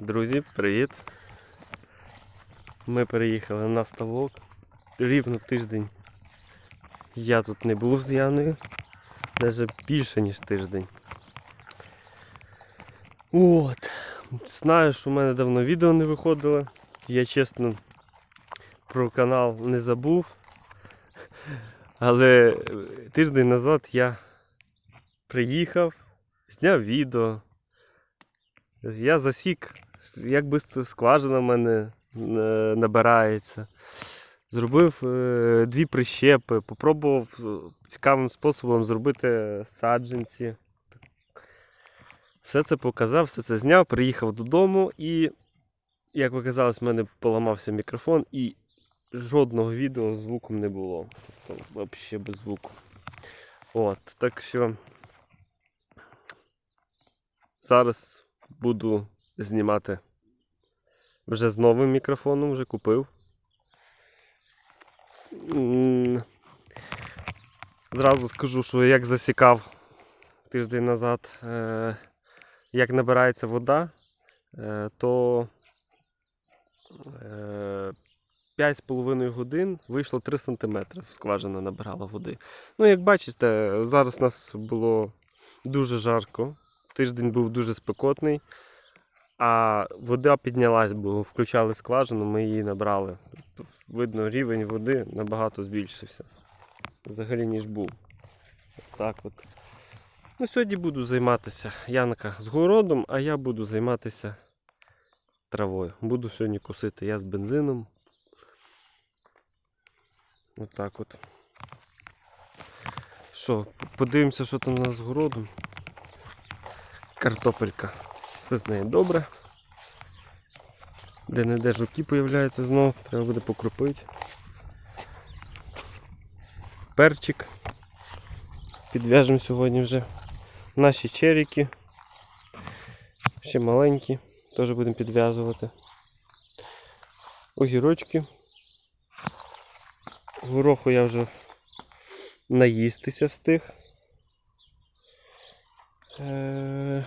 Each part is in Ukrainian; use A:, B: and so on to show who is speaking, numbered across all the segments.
A: Друзі, привіт! Ми переїхали на ставок. Рівно тиждень я тут не був з Яною. Навіть більше, ніж тиждень. От. Знаю, що в мене давно відео не виходило. Я чесно про канал не забув. Але тиждень назад я приїхав, зняв відео. Я засік, як швидко скважина в мене е, набирається. Зробив е, дві прищепи, попробував цікавим способом зробити саджанці. Все це показав, все це зняв, приїхав додому і, як оказалось, в мене поламався мікрофон і жодного відео звуком не було. Тобто, взагалі без звуку. От, так що зараз буду знімати вже з новим мікрофоном, вже купив. Зразу скажу, що як засікав тиждень назад, е, як набирається вода, е, то е, 5,5 годин вийшло 3 см скважина набирала води. Ну, як бачите, зараз у нас було дуже жарко. Тиждень був дуже спекотний, а вода піднялась, бо включали скважину, ми її набрали. Видно, рівень води набагато збільшився. Взагалі, ніж був. Так от. Ну, сьогодні буду займатися Янка з городом, а я буду займатися травою. Буду сьогодні косити я з бензином. Отак от. Що, подивимося, що там у нас з городом. Картопелька. Все з нею добре. Де не де жуки появляються знов, треба буде покропити. Перчик. Підв'яжемо сьогодні вже. Наші черіки. Ще маленькі, теж будемо підв'язувати. Огірочки. Гороху я вже наїстися встиг. Е,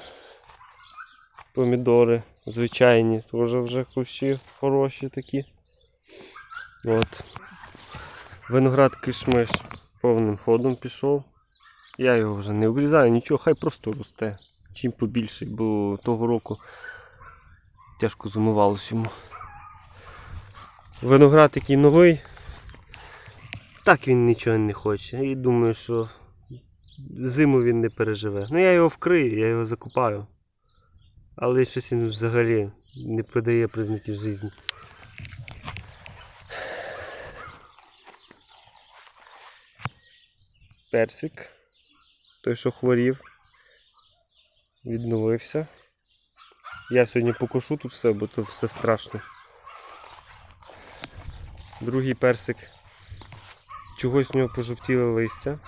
A: Помідори звичайні, теж вже кущі хороші такі. От. Виноград кишмиш повним ходом пішов. Я його вже не обрізаю, нічого, хай просто росте. Чим побільше, бо того року тяжко зимувалося йому. Виноград такий новий. Так він нічого не хоче. І думаю, що зиму він не переживе. Ну я його вкрию, я його закупаю. Але щось він взагалі не подає признаків життя. Персик. Той, що хворів, відновився. Я сьогодні покушу тут все, бо тут все страшно. Другий персик. Чогось в нього пожовтіле листя.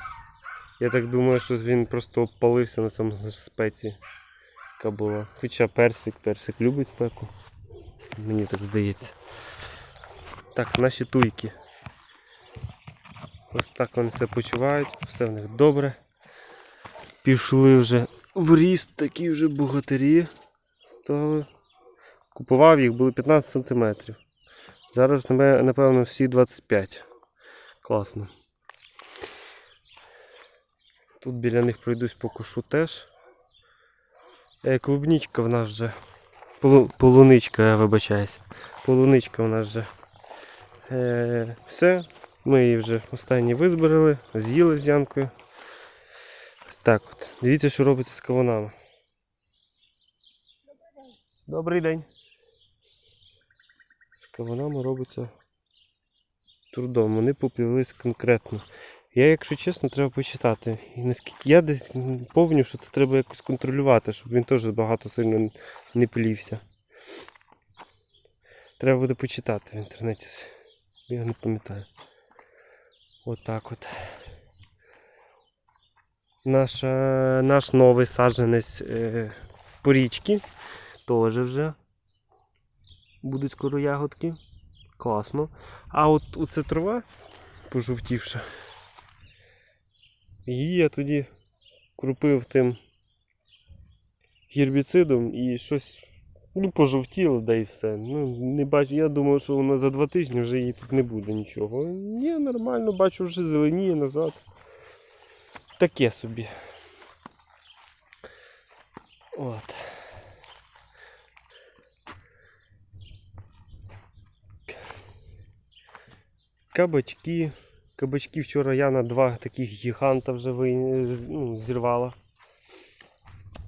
A: Я так думаю, що він просто обпалився на цьому спеці, яка була. Хоча персик, персик любить спеку. Мені так здається. Так, наші туйки. Ось так вони себе почувають, все в них добре. Пішли вже в ріст, такі вже богатирі стали. Купував їх, були 15 см. Зараз, напевно, всі 25. Класно. Тут біля них пройдусь покушу теж. Е, клубничка в нас вже. Полуничка, я вибачаюсь. Полуничка в нас вже. Е, все. Ми її вже останні визбирали, з'їли з янкою. Так от. Дивіться, що робиться з кавунами. Добрий день. З кавунами робиться трудом. Вони попілились конкретно. Я, якщо чесно, треба почитати. І наскільки я десь повню, що це треба якось контролювати, щоб він теж багато сильно не плівся. Треба буде почитати в інтернеті. Я не пам'ятаю. Отак от. Наш, е, наш новий саджанець е, порічки теж вже будуть скоро ягодки. Класно. А от оце трава пожовтівша. Її я тоді крупив тим гербіцидом і щось Ну, пожовтіло, да і все. Ну, не бачу. Я думав, що вона за два тижні вже її тут не буде нічого. Ні, нормально, бачу, вже зеленіє назад. Таке собі. От. Кабачки. Кабачки вчора Яна два таких гіганта вже ну, зірвала.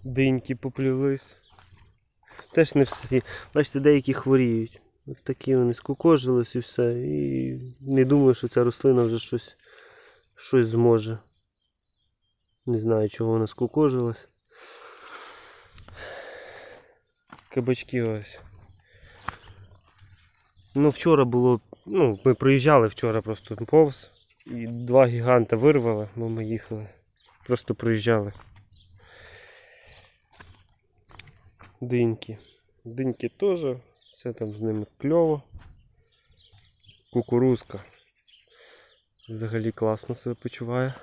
A: Диньки поплілись. Теж не всі. Бачите, деякі хворіють. От такі вони скукожились і все. І не думаю, що ця рослина вже щось, щось зможе. Не знаю, чого вона скукожилась. Кабачки ось. Ну, вчора було. Ну, ми проїжджали вчора просто повз. І два гіганта вирвали, бо ми їхали. Просто проїжджали. Диньки. Диньки теж, все там з ними кльово. Кукурузка. Взагалі класно себе почуває.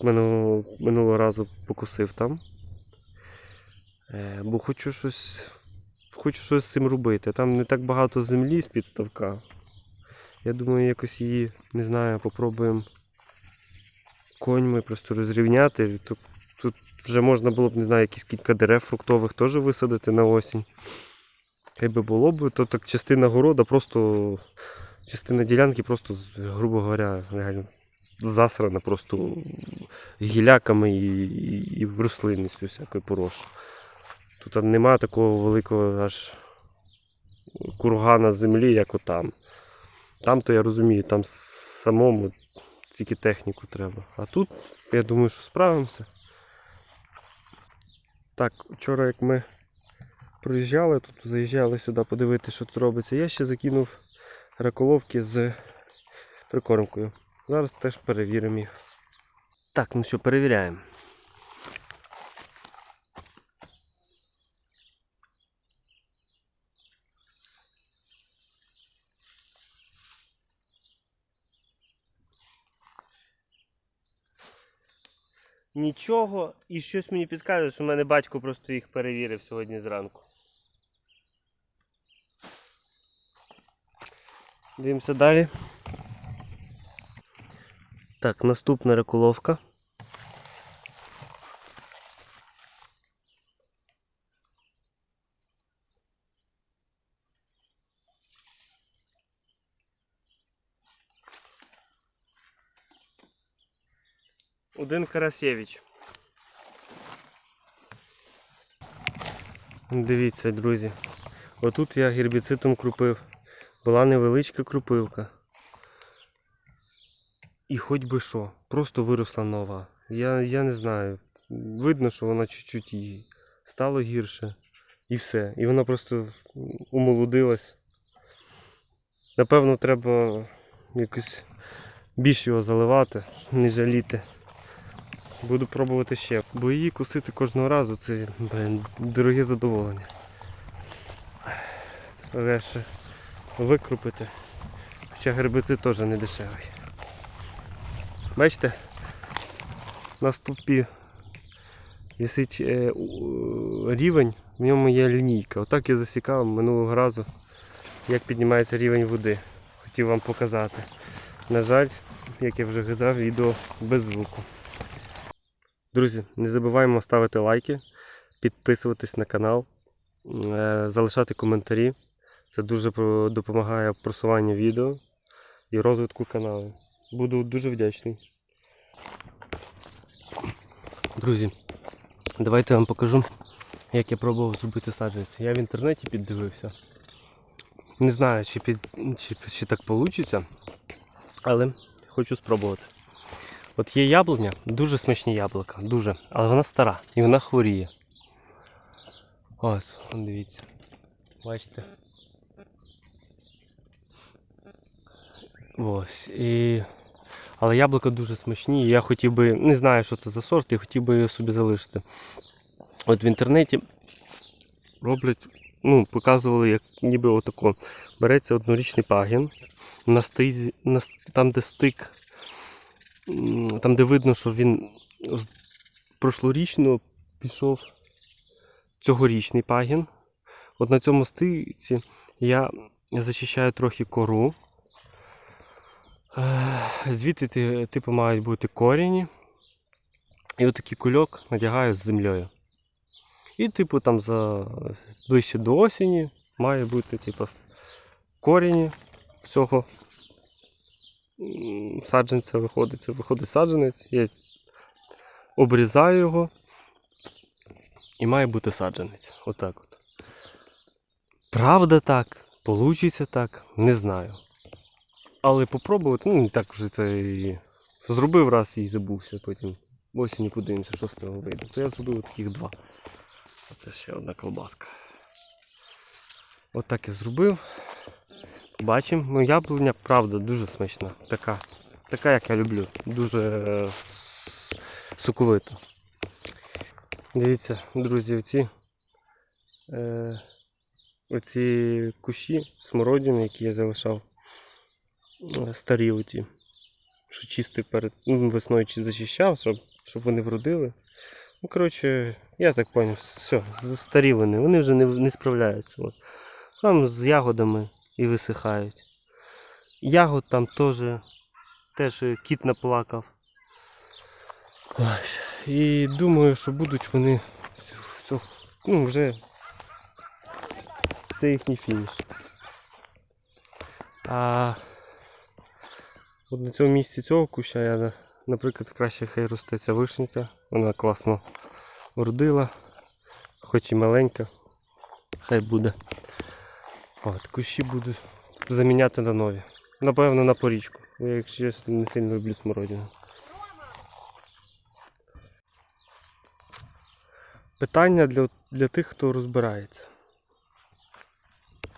A: Минулого, минулого разу покусив там. Е, бо хочу щось. Хочу щось з цим робити. Там не так багато землі з підставка. Я думаю, якось її, не знаю, попробуємо коньми просто розрівняти. Тут, тут вже можна було б, не знаю, якісь кілька дерев фруктових теж висадити на осінь. Хай було б, то так частина города, просто частина ділянки просто, грубо говоря, реально засрана просто гіляками і, і, і рослинністю всякою порошою. Тут нема такого великого аж кургана землі, як отам. Там то я розумію, там самому тільки техніку треба. А тут, я думаю, що справимося. Так, вчора як ми проїжджали, тут заїжджали сюди подивитися, що тут робиться, я ще закинув раколовки з прикормкою. Зараз теж перевіримо їх. Так, ну що, перевіряємо. Нічого, і щось мені підказує, що в мене батько просто їх перевірив сьогодні зранку. Дивимося далі. Так, наступна реколовка. Один Карасєвич. Дивіться, друзі. Отут я гербіцидом крупив. Була невеличка крупивка. І хоч би що, просто виросла нова. Я, я не знаю. Видно, що вона чуть-чуть їй стало гірше. І все. І вона просто умолодилась. Напевно, треба якось більше його заливати, не жаліти. Буду пробувати ще. Бо її кусити кожного разу це блин, дороге задоволення. Легше викрупити. Хоча гербицид теж не дешевий. Бачите? На стовпі висить е, рівень, в ньому є лінійка. Отак я засікав минулого разу, як піднімається рівень води. Хотів вам показати. На жаль, як я вже казав, відео без звуку. Друзі, не забуваємо ставити лайки, підписуватись на канал, е, залишати коментарі. Це дуже допомагає в просуванню відео і розвитку каналу. Буду дуже вдячний. Друзі, давайте я вам покажу, як я пробував зробити саджанці. Я в інтернеті піддивився. Не знаю, чи, під, чи, чи так вийде, але хочу спробувати. От є яблуня, дуже смачні яблука, дуже, але вона стара і вона хворіє. Ось, дивіться. Бачите? Ось. І... Але яблука дуже смачні. і Я хотів би, не знаю, що це за сорт, я хотів би його собі залишити. От в інтернеті роблять, ну, показували, як ніби отако. Береться однорічний пагін, на стизі, там, де стик, там, де видно, що він з прошлорічно пішов цьогорічний пагін. От на цьому стиці я зачищаю трохи кору. Е, Звідти типу мають бути корені. І отакий кульок надягаю з землею. І, типу, там за ближче до осені має бути, типу, корені всього саджанця виходить. Це виходить саджанець. Я обрізаю його. І має бути саджанець. Отак от. Правда так, получиться так, не знаю. Але попробувати, ну, так вже це і зробив раз і забувся, потім осінь подивимося, що з того вийде. То я зробив таких два. Це ще одна колбаска. От так я зробив. Бачимо, ну яблуня, правда, дуже смачна. Така, така як я люблю. Дуже е, соковита. Дивіться, друзі, оці, е, оці кущі смородини, які я залишав, е, старі оті, що чистив перед ну, весною чи зачищав, щоб, щоб вони вродили. Ну, коротше, я так зрозумів, все, старі вони, вони вже не, не справляються. От. Там з ягодами і висихають. Ягод там теж, теж кіт наплакав. Ось. І думаю, що будуть вони ну, вже це їхній фініш. А от на цьому місці цього куща я, наприклад, краще хай росте ця вишенька. Вона класно вродила, хоч і маленька, хай буде. От, кущі буду заміняти на нові. Напевно, на порічку. Я, якщо чесно, не сильно люблю смородину. Питання для, для тих, хто розбирається.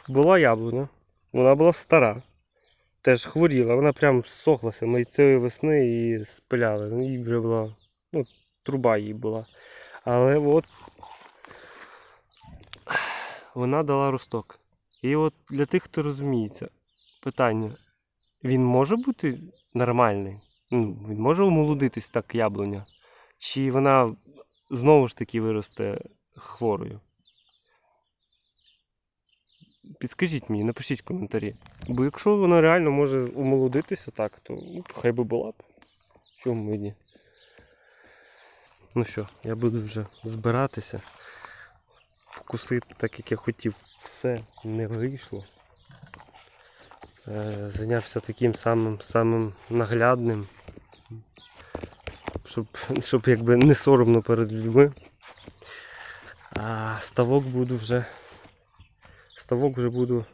A: Була яблуня, вона була стара. Теж хворіла, вона прям всохлася. Ми цієї весни її спиляли. Їй вже була, ну, труба їй була. Але от вона дала росток. І от для тих, хто розуміється, питання: він може бути нормальний? Ну, він може омолодитись так яблуня? Чи вона знову ж таки виросте хворою? Підскажіть мені, напишіть в коментарі. Бо якщо вона реально може омолодитися так, то ну, хай би була б. Чому б і ні? Ну що, я буду вже збиратися. Вкусити так, як я хотів, все не вийшло. Е, зайнявся таким самим самим наглядним, щоб, щоб якби не соромно перед людьми. А ставок буду вже. Ставок вже буду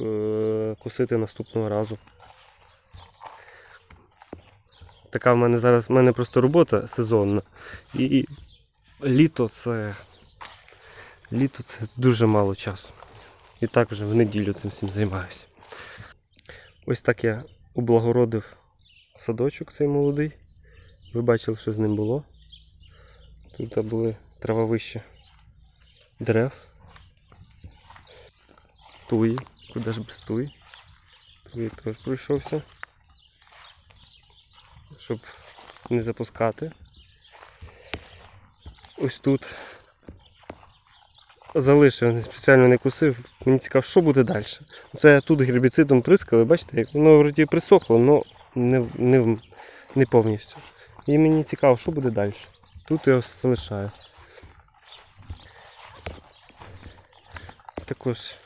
A: е, косити наступного разу. Така в мене зараз в мене просто робота сезонна. І літо це. Літо це дуже мало часу. І так вже в неділю цим всім займаюся. Ось так я облагородив садочок цей молодий. Ви бачили, що з ним було. Тут були травовища дерев. Туї. Куди ж без туї? Туї теж пройшовся. Щоб не запускати. Ось тут залишив, спеціально не кусив. Мені цікаво, що буде далі. Це тут гербіцидом прискали, бачите, як воно вроді присохло, але не, не, не повністю. І мені цікаво, що буде далі. Тут я залишаю. Також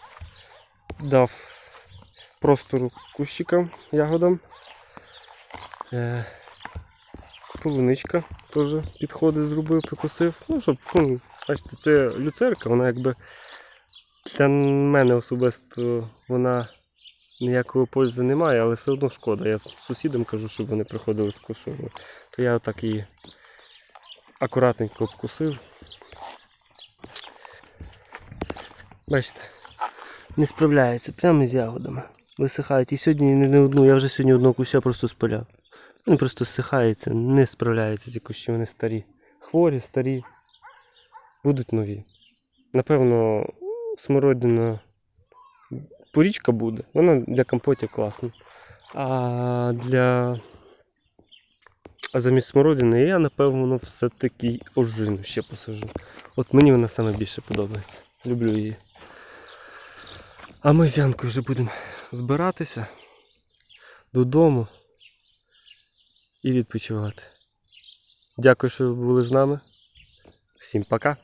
A: дав простору кущикам, ягодам. Е, полуничка теж підходи зробив, прикусив. Ну, щоб, ну, бачите, це люцерка, вона якби для мене особисто вона ніякого пользи не має, але все одно шкода. Я сусідам кажу, щоб вони приходили з кошовою. То я отак її акуратненько обкусив. Бачите, не справляється прямо з ягодами. Висихають. І сьогодні не одну, я вже сьогодні одного куща просто спиляв. Він просто зсихається, не справляються ці кущі, вони старі. Хворі, старі. Будуть нові. Напевно, смородина порічка буде. Вона для компотів класна. А для А замість смородини я, напевно, все-таки ожину ще посажу. От мені вона саме більше подобається. Люблю її. А ми з Янкою вже будемо збиратися додому і відпочивати. Дякую, що ви були з нами. Всім пока.